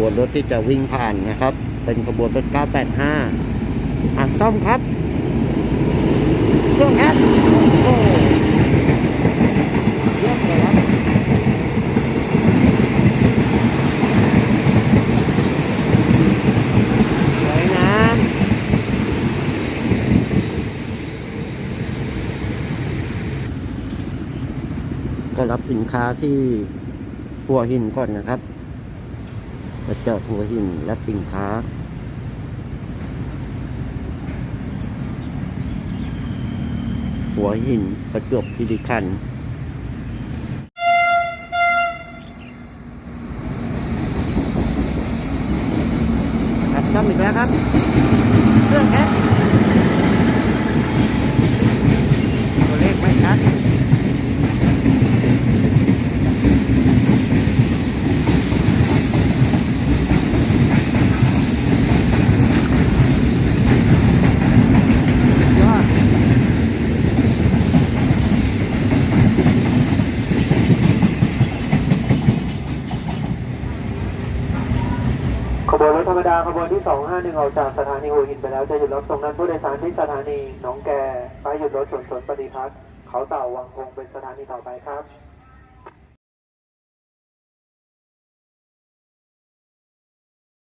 บวนรถที่จะวิ่งผ่านนะครับ เป็นขบวนรถ 985อะต้อมครับเครื่องแอดโอ้เยี่ยมเลยครับก็รับสินค้าที่หัวหินก่อนนะครับ จะจอดหัวหินและสินค้าหัวหินประจวบคีรีขันธ์ครับซ่อมอีกแล้วครับ เครื่องแอปตัวเลขไม่ชัดยอด ข บวนรถธรรมดาขบวนที่ 251 ออกจากสถานีหัวหินไปแล้วจะหยุดรับส่งนักผู้โดยสารที่สถานีหนองแกไปหยุดรถสวนสวนปฏิพัฒน์เขาเต่าวังคงเป็นสถานีต่อไปครับ